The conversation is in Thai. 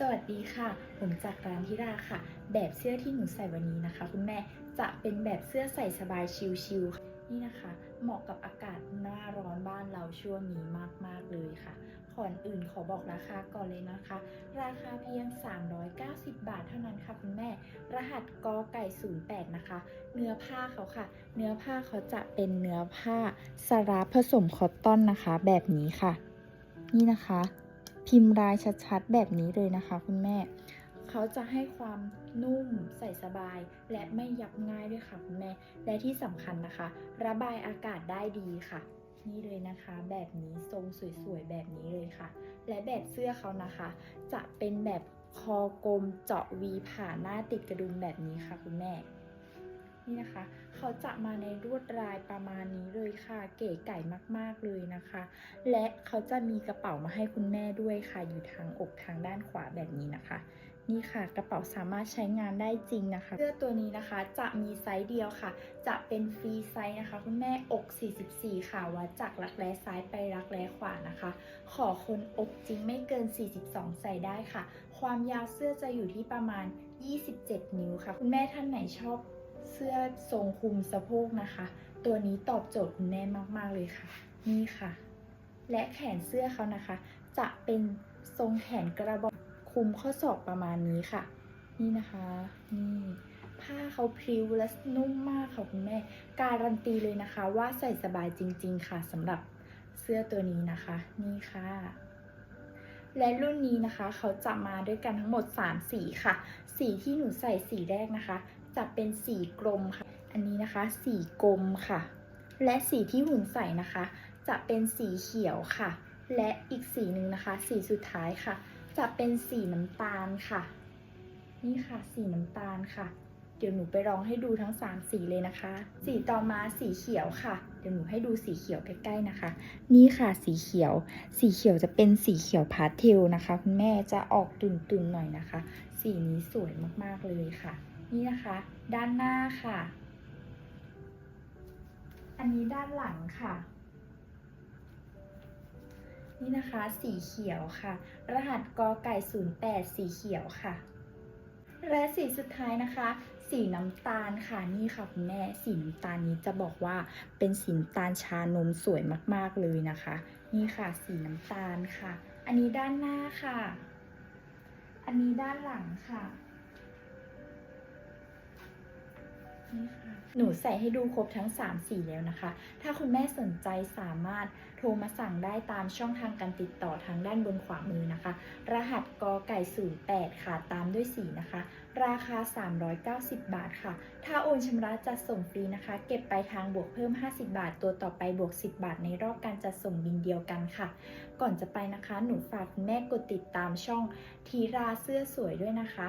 สวัสดีค่ะ ผมจากร้านทิราค่ะ แบบเสื้อที่หนูใส่วันนี้นะคะ คุณแม่จะเป็นแบบเสื้อใส่สบายชิลๆค่ะนี่นะคะ เหมาะกับอากาศหน้าร้อนบ้านเราช่วงนี้มากๆเลยค่ะก่อนอื่นขอบอกราคาก่อนเลยนะคะ ราคาเพียง 390 บาทเท่านั้นค่ะคุณแม่ รหัสกอไก่ 08 นะคะ เนื้อผ้าเขาค่ะ เนื้อผ้าเขาจะเป็นเนื้อผ้าสารับผสมคอตตอนนะคะ แบบนี้ค่ะ นี่นะคะ พิมพ์ลายชัดๆ แบบนี้เลยนะคะ คุณแม่ เขาจะให้ความนุ่มใส่สบาย และไม่ยับง่ายด้วยค่ะคุณแม่ และที่สำคัญนะคะ ระบายอากาศได้ดีค่ะ นี่เลยนะคะ แบบนี้ทรงสวยๆแบบนี้เลยค่ะ และแบบเสื้อเขานะคะ จะเป็นแบบคอกลมเจาะวีผ่าหน้าติดกระดุมแบบนี้ค่ะคุณแม่ นี่นะคะ เขาจะมาในลวดลายประมาณนี้เลยค่ะ เก๋ไก่มากๆเลยนะคะ และเขาจะมีกระเป๋ามาให้คุณแม่ด้วยค่ะ อยู่ทางอกทางด้านขวาแบบนี้นะคะ นี่ค่ะกระเป๋าสามารถใช้งานได้จริงนะคะ เสื้อตัวนี้นะคะจะมีไซส์เดียวค่ะ จะเป็นฟรีไซส์นะคะ คุณแม่อก 44 ค่ะวัดจากรักแร้ซ้ายไปรักแร้ขวานะคะ ขอคนอกจริงไม่เกิน 42 ใส่ได้ค่ะ ความยาวเสื้อจะอยู่ที่ประมาณ 27 นิ้วค่ะ คุณแม่ท่านไหนชอบ เสื้อทรงคลุมสะโพกนะคะ ตัวนี้ตอบโจทย์คุณแม่มากๆเลยค่ะ นี่ค่ะ และแขนเสื้อเขานะคะ จะเป็นทรงแขนกระบอกคลุมข้อศอกประมาณนี้ค่ะ นี่นะคะนี่ผ้าเขาพริ้วและนุ่มมากค่ะคุณแม่ การันตีเลยนะคะ ว่าใส่สบายจริง ๆ ค่ะสำหรับเสื้อตัวนี้นะคะ นี่ค่ะและรุ่นนี้นะคะเขาจะมาด้วยกันทั้งหมด 3 สีค่ะ สีที่หนูใส่สีแรกนะคะ จะเป็นสีกลมค่ะ อันนี้นะคะ สีกลมค่ะ และสีที่หุ่นใส่นะคะ จะเป็นสีเขียวค่ะ และอีกสีหนึ่งนะคะ สีสุดท้ายค่ะ จะเป็นสีน้ำตาลค่ะ นี่ค่ะ สีน้ำตาลค่ะ เดี๋ยวหนูไปลองให้ดูทั้ง 3 สีเลยนะคะ สีต่อมาสีเขียวค่ะ เดี๋ยวหนูให้ดูสีเขียวใกล้ๆนะคะ นี่ค่ะสีเขียว สีเขียวจะเป็นสีเขียวพาสเทลนะคะ คุณแม่จะออกตุ่นๆหน่อยนะคะ สีนี้สวยมากๆเลยค่ะ นี่นะคะ ด้านหน้าค่ะ อันนี้ด้านหลังค่ะ นี่นะคะสีเขียวค่ะ รหัสกอไก่ 08 สีเขียวค่ะ และสีสุดท้ายนะคะ สีน้ำตาลค่ะนี่ค่ะคุณแม่สีน้ำตาลนี้จะบอกว่าเป็นสีน้ำตาลชานมสวยมากๆเลยนะคะ นี่ค่ะสีน้ำตาลค่ะ อันนี้ด้านหน้าค่ะ อันนี้ด้านหลังค่ะ หนูใส่ให้ดูครบทั้ง 3 สีแล้วนะคะ ถ้าคุณแม่สนใจสามารถโทรมาสั่งได้ตามช่องทางการติดต่อทางด้านบนขวามือนะคะ รหัสกอไก่ 08 ค่ะ ตามด้วยสีนะคะ ราคา 390 บาทค่ะ ถ้าโอนชำระจะส่งฟรีนะคะ เก็บปลายทางบวกเพิ่ม 50 บาท ตัวต่อไปบวก 10 บาทในรอบการจัดส่งบินเดียวกันค่ะ ก่อนจะไปนะคะ หนูฝากคุณแม่กดติดตามช่องทีราเสื้อสวยด้วยนะคะ